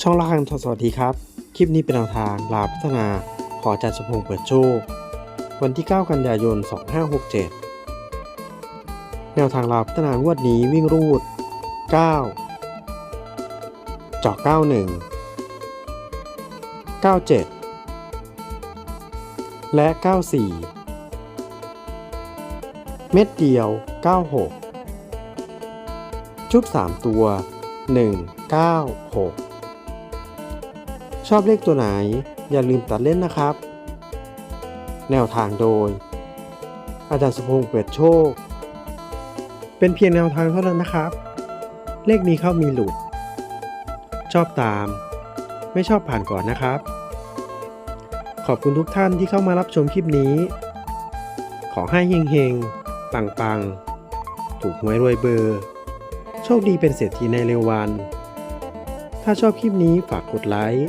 ช่องละคังสวัสดีครับ คลิปนี้เป็นแนวทางลาพัฒนา ขอจารย์สมพงเปิดโชค วันที่ 9 กันยายน 2567 แนวทางลาพัฒนางวดนี้วิ่งรูด 9 เจาะ91 97 และ 94 เม็ดเดียว 96 ชุด 3 ตัว 196 ชอบเลขตัวไหน อย่าลืมตัดเล่นนะครับ แนวทางโดย อาจารย์สมพงษ์เปิดโชค เป็นเพียงแนวทางเท่านั้นนะครับ เลขมีเข้ามีหลุด ชอบตาม ไม่ชอบผ่านก่อนนะครับ ขอบคุณทุกท่านที่เข้ามารับชมคลิปนี้ ขอให้เฮงๆ ปังๆ ถูกหวยรวยเบอร์ โชคดีเป็นเศรษฐีในเร็ววันถ้าชอบคลิปนี้ฝากกดไลค์